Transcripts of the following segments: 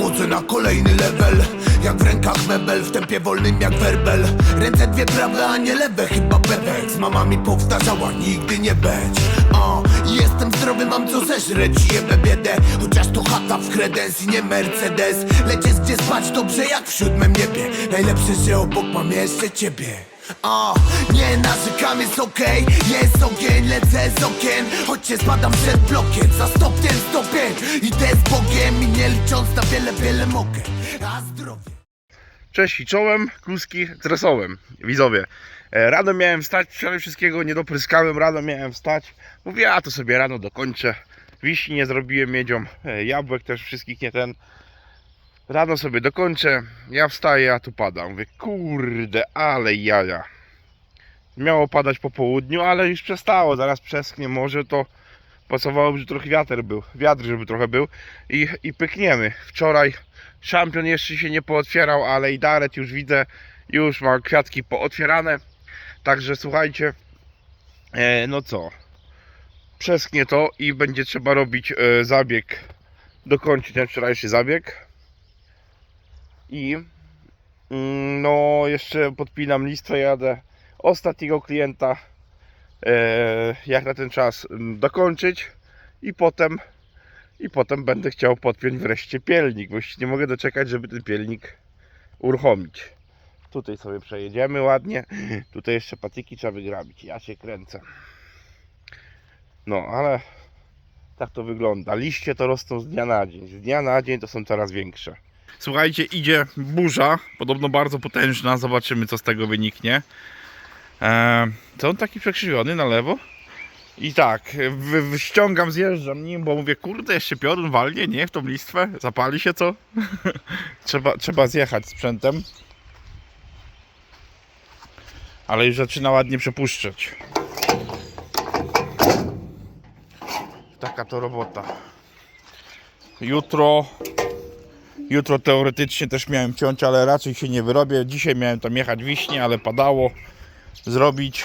Wchodzę na kolejny level. Jak w rękach mebel, w tempie wolnym jak werbel. Ręce dwie prawe, a nie lewe, chyba bebek Z mama mi powtarzała, nigdy nie być o, Jestem zdrowy, mam co zeżreć, jebę biedę. Chociaż to chata w kredens i nie Mercedes. Lecz jest gdzie spać dobrze jak w siódmym niebie. Najlepsze, że obok mam jeszcze ciebie o, nie narzekam, jest okej Jest ogień, lecę z okien Choć się spadam przed blokiem Za stopniem stopień Idę z Bogiem i nie licząc na wiele, wiele mogę A zdrowie Cześć i czołem, kluski tresołem. Widzowie, e, rano miałem wstać, przede wszystkiego nie dopryskałem, rano miałem wstać. Mówię, ja to sobie rano dokończę. Wiśni nie zrobiłem miedziom, e, jabłek też wszystkich nie ten. Rano sobie dokończę, ja wstaję, a tu pada. Mówię, kurde, ale jaja. Miało padać po południu, ale już przestało, zaraz przeschnie, może to pasowałoby, że trochę wiatr był, wiatr żeby trochę był i, i pykniemy. Wczoraj Szampion jeszcze się nie pootwierał, ale i Daret już widzę, już ma kwiatki pootwierane. Także słuchajcie, e, no co, przesknie to i będzie trzeba robić e, zabieg, dokończyć ten wczorajszy zabieg. I mm, no jeszcze podpinam listwę, jadę ostatniego klienta, e, jak na ten czas mm, dokończyć i potem i potem będę chciał podpiąć wreszcie pielnik, bo nie mogę doczekać, żeby ten pielnik uruchomić. Tutaj sobie przejedziemy ładnie. Tutaj jeszcze patyki trzeba wygrabić. Ja się kręcę. No, ale tak to wygląda. Liście to rosną z dnia na dzień. Z dnia na dzień to są coraz większe. Słuchajcie, idzie burza, podobno bardzo potężna. Zobaczymy, co z tego wyniknie. Eee, to on taki przekrzywiony na lewo? I tak, wy, ściągam, zjeżdżam nim, bo mówię, kurde, jeszcze piorun walnie, nie, w tą listwę, zapali się co? trzeba, trzeba zjechać sprzętem. Ale już zaczyna ładnie przepuszczać. Taka to robota. Jutro, jutro teoretycznie też miałem ciąć, ale raczej się nie wyrobię. Dzisiaj miałem tam jechać wiśnie, ale padało. Zrobić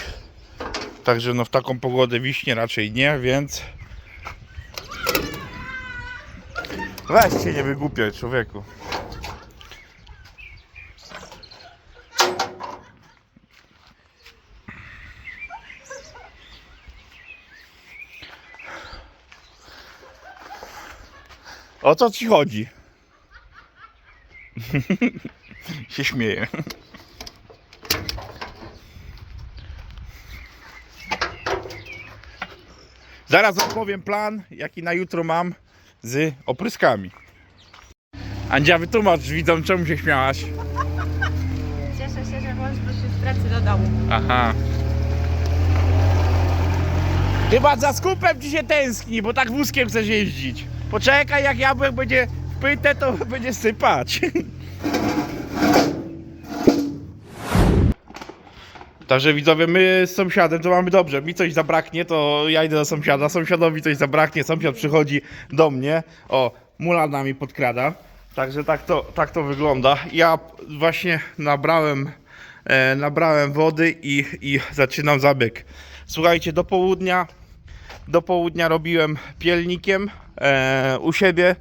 Także no w taką pogodę wiśnie raczej nie, więc weź się nie wygłupiaj człowieku. O co ci chodzi? się śmieje. Zaraz opowiem plan, jaki na jutro mam z opryskami. Andzia, wytłumacz widzom, czemu się śmiałaś. Cieszę się, że mąż wrócił z pracy do domu. Aha. Chyba za skupem ci się tęskni, bo tak wózkiem chcesz jeździć. Poczekaj, jak jabłek będzie wpyte, to będzie sypać. Także widzowie, my z sąsiadem to mamy dobrze. Mi coś zabraknie, to ja idę do sąsiada. Sąsiadowi coś zabraknie, sąsiad przychodzi do mnie. O, mulana mi podkrada. Także tak to, tak to wygląda. Ja właśnie nabrałem, e, nabrałem wody i, i zaczynam zabieg. Słuchajcie, do południa, do południa robiłem pielnikiem e, u siebie.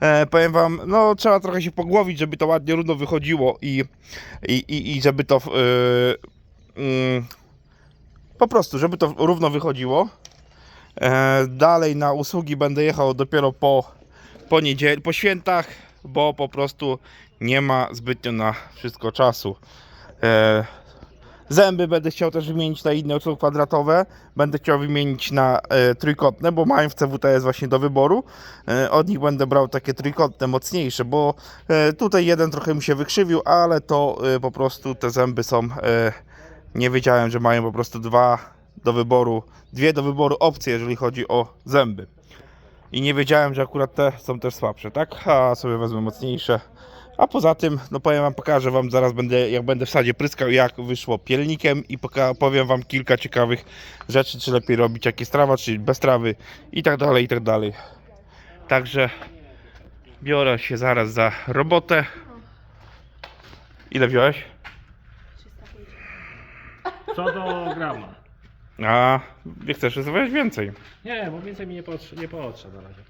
E, powiem wam, no trzeba trochę się pogłowić, żeby to ładnie równo wychodziło i, i, i, i żeby to e, mm, po prostu, żeby to równo wychodziło. E, dalej na usługi będę jechał dopiero po, po, niedziel- po świętach, bo po prostu nie ma zbytnio na wszystko czasu. E, zęby będę chciał też wymienić na inne, są kwadratowe. Będę chciał wymienić na e, trójkątne, bo mają w CWTS właśnie do wyboru. E, od nich będę brał takie trójkątne, mocniejsze, bo e, tutaj jeden trochę mi się wykrzywił, ale to e, po prostu te zęby są e, nie wiedziałem, że mają po prostu dwa do wyboru, dwie do wyboru opcje, jeżeli chodzi o zęby. I nie wiedziałem, że akurat te są też słabsze, tak? A sobie wezmę mocniejsze. A poza tym, no powiem wam, pokażę wam zaraz będę, jak będę w sadzie pryskał, jak wyszło pielnikiem i poka- powiem wam kilka ciekawych rzeczy, czy lepiej robić jakie strawa, czy bez trawy i tak dalej, i tak dalej. Także biorę się zaraz za robotę. Ile wziąłeś? Co do grama. A nie chcesz rezydować więcej. Nie, bo więcej mi nie, potrze- nie potrzeba na razie.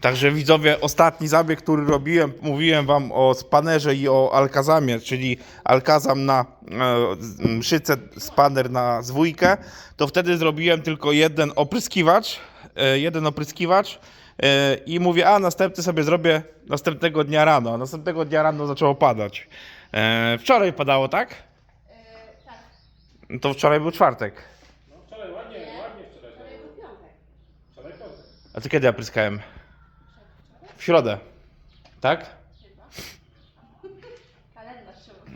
Także widzowie, ostatni zabieg, który robiłem, mówiłem wam o spanerze i o alkazamie, czyli alkazam na e, mszyce, spaner na zwójkę, to wtedy zrobiłem tylko jeden opryskiwacz, e, jeden opryskiwacz e, i mówię, a następny sobie zrobię następnego dnia rano, a następnego dnia rano zaczęło padać. E, wczoraj padało, tak? To wczoraj był czwartek. Wczoraj ładnie, ładnie wczoraj. Wczoraj piątek. A to kiedy ja pryskałem? W środę. Tak?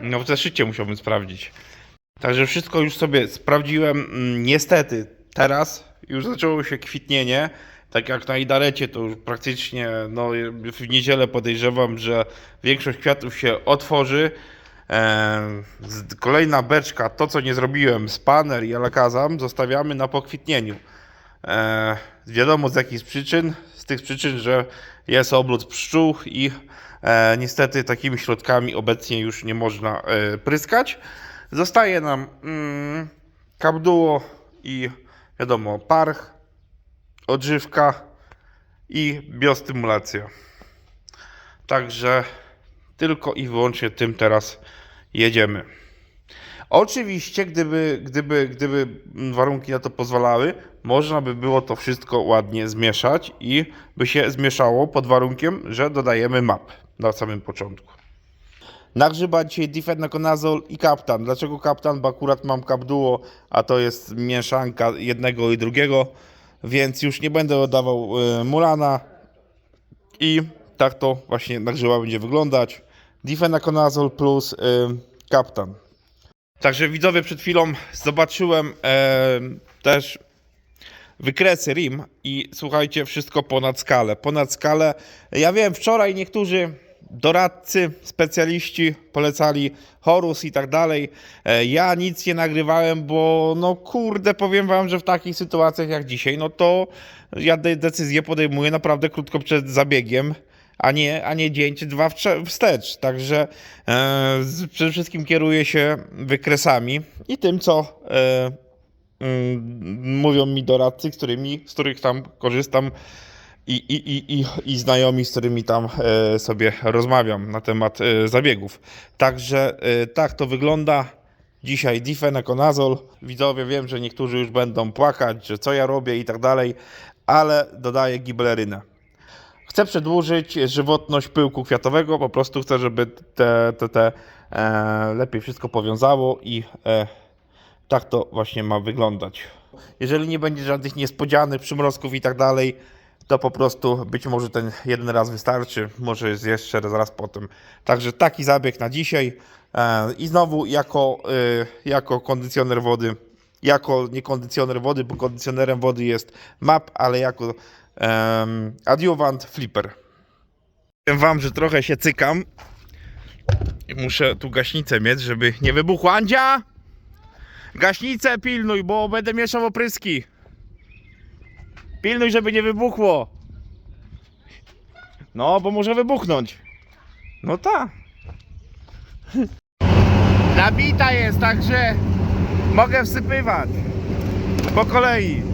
No bo to szycie musiałbym sprawdzić. Także wszystko już sobie sprawdziłem. Mm, Niestety teraz już zaczęło się kwitnienie. Tak jak na Idarecie, to już praktycznie no, w niedzielę podejrzewam, że większość kwiatów się otworzy. Z- kolejna beczka, to co nie zrobiłem, spaner i alakazam, zostawiamy na pokwitnieniu. E, wiadomo z jakich przyczyn. Z tych przyczyn, że jest obrót pszczół i e, niestety takimi środkami obecnie już nie można e, pryskać. Zostaje nam mm, kabduło i wiadomo parch, odżywka i biostymulacja. Także tylko i wyłącznie tym teraz jedziemy. Oczywiście, gdyby, gdyby, gdyby warunki na to pozwalały, można by było to wszystko ładnie zmieszać i by się zmieszało pod warunkiem, że dodajemy map na samym początku. Na grzyba dzisiaj difenaconazol i kaptan. Dlaczego kaptan? Bo akurat mam kapduło, a to jest mieszanka jednego i drugiego, więc już nie będę oddawał y, mulana i tak to właśnie na grzyba będzie wyglądać. Difenaconazol plus y, kaptan. Także widzowie, przed chwilą zobaczyłem e, też wykresy RIM i słuchajcie, wszystko ponad skalę. Ponad skalę. Ja wiem, wczoraj niektórzy doradcy, specjaliści polecali Horus i tak dalej. E, Ja nic nie nagrywałem, bo no kurde, powiem wam, że w takich sytuacjach jak dzisiaj, no to ja de- decyzję podejmuję naprawdę krótko przed zabiegiem a nie, a nie dzień czy dwa wstecz. Także e, przede wszystkim kieruję się wykresami i tym, co e, mm, mówią mi doradcy, z, którymi, z których tam korzystam i, i, i, i, znajomi, z którymi tam e, sobie rozmawiam na temat e, zabiegów. Także e, tak to wygląda. Dzisiaj difenaconazol. Widzowie, wiem, że niektórzy już będą płakać, że co ja robię i tak dalej, ale dodaję giblerynę. Chcę przedłużyć żywotność pyłku kwiatowego, po prostu chcę, żeby te, te, te e, lepiej wszystko powiązało i e, tak to właśnie ma wyglądać. Jeżeli nie będzie żadnych niespodzianych przymrozków i tak dalej, to po prostu być może ten jeden raz wystarczy, może jest jeszcze raz potem. Także taki zabieg na dzisiaj e, i znowu jako, e, jako kondycjoner wody, jako nie kondycjoner wody, bo kondycjonerem wody jest map, ale jako um, flipper. Powiem wam, że trochę się cykam. Muszę tu gaśnicę mieć, żeby nie wybuchła. Andzia! Gaśnicę pilnuj, bo będę mieszał opryski. Pilnuj, żeby nie wybuchło. No, bo może wybuchnąć. No tak. Nabita jest, także mogę wsypywać. Po kolei.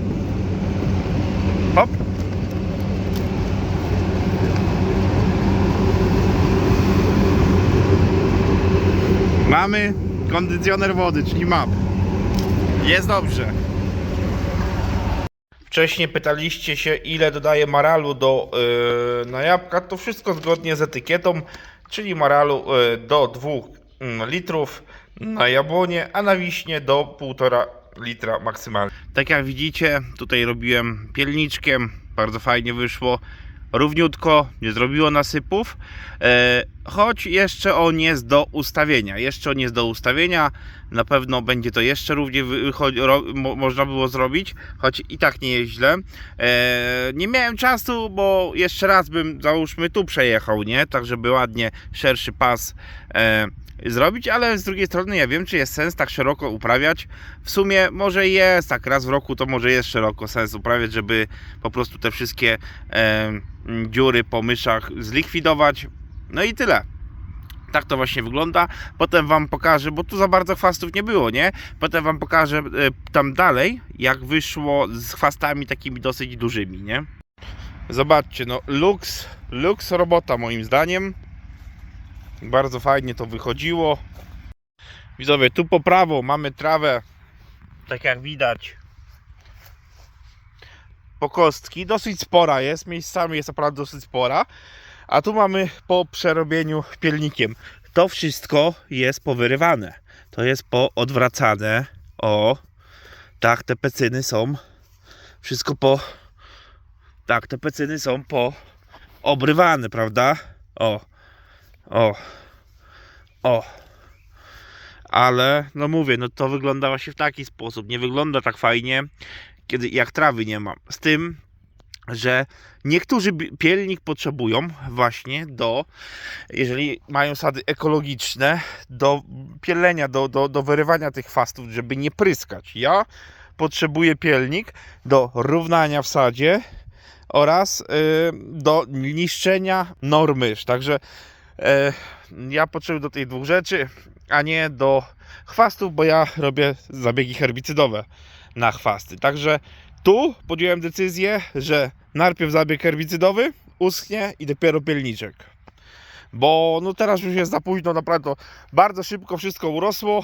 Mamy kondycjoner wody, czyli map. Jest dobrze. Wcześniej pytaliście się, ile dodaję maralu do yy, na jabłka. To wszystko zgodnie z etykietą, czyli maralu yy, do 2 mm, litrów na jabłonie, a na wiśnie do 1,5 litra maksymalnie. Tak jak widzicie, tutaj robiłem pielniczkiem, bardzo fajnie wyszło. Równiutko, nie zrobiło nasypów, e, choć jeszcze on jest do ustawienia. Jeszcze on jest do ustawienia. Na pewno będzie to jeszcze równie można było zrobić, choć i tak nie jest źle. E, nie miałem czasu, bo jeszcze raz bym załóżmy tu przejechał, nie? Tak, żeby ładnie szerszy pas e, zrobić, ale z drugiej strony ja wiem, czy jest sens tak szeroko uprawiać. W sumie może jest, tak raz w roku to może jest szeroko sens uprawiać, żeby po prostu te wszystkie e, dziury po myszach zlikwidować. No i tyle. Tak to właśnie wygląda. Potem Wam pokażę, bo tu za bardzo chwastów nie było, nie? Potem Wam pokażę e, tam dalej, jak wyszło z chwastami takimi dosyć dużymi, nie? Zobaczcie, no luks, luks robota moim zdaniem. Bardzo fajnie to wychodziło. Widzowie, tu po prawo mamy trawę, tak jak widać. Po kostki, dosyć spora jest, miejscami jest naprawdę dosyć spora. A tu mamy po przerobieniu pielnikiem. To wszystko jest powyrywane. To jest poodwracane. O, tak, te pecyny są. Wszystko po. Tak, te pecyny są po obrywane, prawda? O, o, o. Ale, no mówię, no to wygląda właśnie w taki sposób. Nie wygląda tak fajnie, kiedy jak trawy nie ma. Z tym, że niektórzy pielnik potrzebują właśnie do, jeżeli mają sady ekologiczne, do pielenia, do, do, do wyrywania tych chwastów, żeby nie pryskać. Ja potrzebuję pielnik do równania w sadzie oraz y, do niszczenia normy. Także ja potrzebuję do tych dwóch rzeczy, a nie do chwastów, bo ja robię zabiegi herbicydowe na chwasty. Także tu podjąłem decyzję, że najpierw zabieg herbicydowy uschnie i dopiero pielniczek. Bo no teraz już jest za późno, naprawdę bardzo szybko wszystko urosło.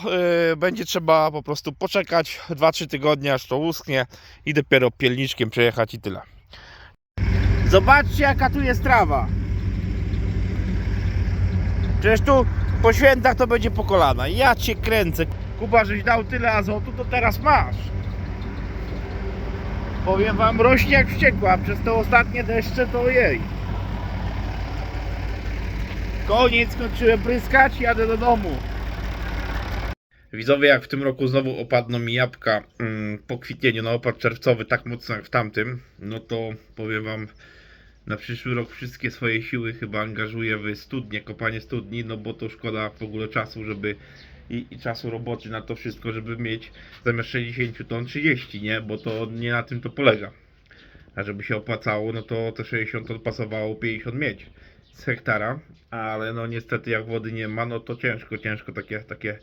Yy, będzie trzeba po prostu poczekać 2-3 tygodnie, aż to uschnie i dopiero pielniczkiem przejechać i tyle. Zobaczcie jaka tu jest trawa. Przecież tu po świętach to będzie po kolana. Ja cię kręcę. Kuba, żeś dał tyle azotu, to teraz masz. Powiem wam, rośnie jak wściekła, przez te ostatnie deszcze to jej. Koniec, skończyłem pryskać, jadę do domu. Widzowie, jak w tym roku znowu opadną mi jabłka mm, po kwitnieniu na opad czerwcowy tak mocno jak w tamtym, no to powiem wam, na przyszły rok wszystkie swoje siły chyba angażuję w studnie, kopanie studni, no bo to szkoda w ogóle czasu, żeby i, i czasu roboty na to wszystko, żeby mieć zamiast 60 ton 30, nie? Bo to nie na tym to polega. A żeby się opłacało, no to te 60 ton pasowało 50 mieć z hektara, ale no niestety jak wody nie ma, no to ciężko, ciężko takie, takie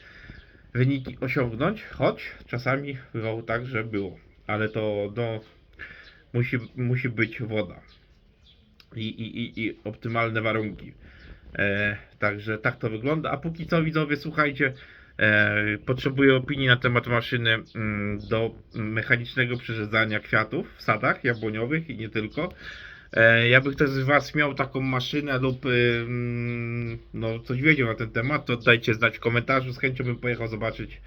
wyniki osiągnąć, choć czasami bywało tak, że było, ale to no, musi, musi być woda i, i, i, optymalne warunki. E, także tak to wygląda. A póki co widzowie, słuchajcie, e, potrzebuję opinii na temat maszyny mm, do mechanicznego przerzedzania kwiatów w sadach jabłoniowych i nie tylko. E, jakby ktoś z Was miał taką maszynę lub y, mm, no, coś wiedział na ten temat, to dajcie znać w komentarzu. Z chęcią bym pojechał zobaczyć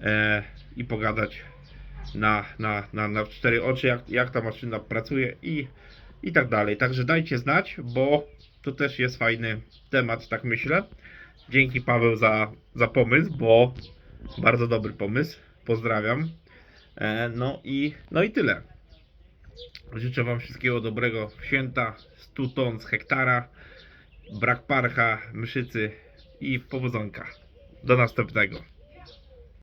e, i pogadać na, na, na, na cztery oczy, jak, jak ta maszyna pracuje i, i tak dalej. Także dajcie znać, bo to też jest fajny temat, tak myślę. Dzięki Paweł za, za pomysł, bo bardzo dobry pomysł. Pozdrawiam. E, no i no i tyle. Życzę Wam wszystkiego dobrego święta. 100 ton z hektara. Brak parcha, mszycy i powodzonka. Do następnego.